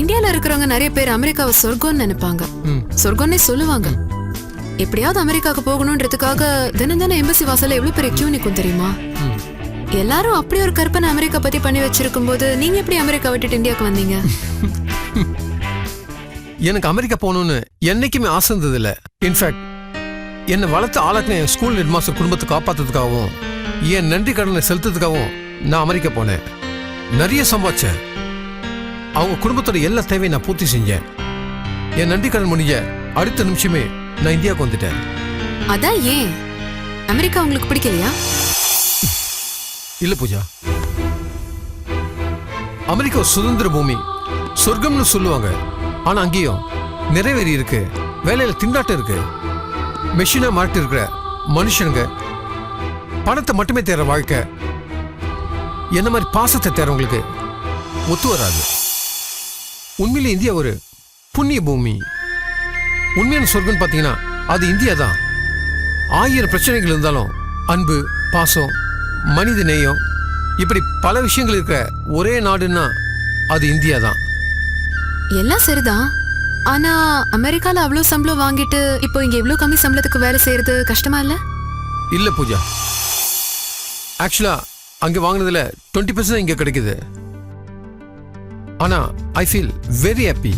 இந்தியால இருக்கிறவங்க நிறைய பேர் அமெரிக்காவை சொர்க்கம்னு நினைப்பாங்க. சொர்க்கம்னே சொல்லுவாங்க. எப்படியாவது அமெரிக்காவுக்கு போகணுன்றதுக்காக தினம் தினம் எம்பசி வாசல்ல எவ்வளவு பெரிய கியூ நிக்கும் தெரியுமா. எல்லாரும் அப்படி ஒரு கற்பனை அமெரிக்கா பத்தி பண்ணி வச்சிருக்கும் போது நீங்க எப்படி அமெரிக்கா விட்டுட்டு இந்தியாவுக்கு வந்தீங்க? எனக்கு அமெரிக்கா போகணும்னு என்னைக்குமே ஆசை இருந்தது இல்ல இன்ஃபேக்ட் என்னை வளர்த்து ஆளாக்கின என் ஸ்கூல் ஹெட் மாஸ்டர் குடும்பத்தை காப்பாத்துறதுக்காகவும் என் நன்றி கடனை செலுத்துறதுக்காகவும் நான் அமெரிக்கா போனேன். நிறைய சம்பாதிச்சேன். அவங்க குடும்பத்தோட எல்லா தேவையும் நான் பூர்த்தி செஞ்சேன். என் நன்றி கடன் முடிஞ்ச அடுத்த நிமிஷமே நான் இந்தியாவுக்கு வந்துட்டேன். அதான் ஏன்? அமெரிக்கா உங்களுக்கு பிடிக்கலையா? இல்ல பூஜா. அமெரிக்கா சுதந்திர பூமி. சொர்க்கம்னு சொல்லுவாங்க. ஆனா அங்கேயும் நிறைவேறி இருக்கு. வேலையில திண்டாட்டம் இருக்கு. மெஷினா மாட்டி இருக்கிற மனுஷனுங்க. பணத்தை மட்டுமே தேற வாழ்க்கை. என்ன மாதிரி பாசத்தை தேறவங்களுக்கு ஒத்து வராது. உண்மையிலே இந்தியா ஒரு புண்ணிய பூமி. உண்மையான சொர்க்கம்னு பார்த்தீங்கன்னா அது இந்தியா தான். ஆயிரம் பிரச்சனைகள் இருந்தாலும் அன்பு பாசம் மனித நேயம் இப்படி பல விஷயங்கள் இருக்கிற ஒரே நாடுன்னா அது இந்தியா தான். எல்லாம் சரிதான். ஆனா அமெரிக்கால அவ்வளவு சம்பளம் வாங்கிட்டு இப்போ இங்க இவ்ளோ கம்மி சம்பளத்துக்கு வேலை செய்யறது கஷ்டமா இல்ல? இல்ல பூஜா. ஆக்சுவலா அங்க வாங்கினதுல டுவெண்ட்டி பர்சன்ட் இங்க கிடைக்குது. ஆனா ஐ ஃபீல் வெரி ஹாப்பி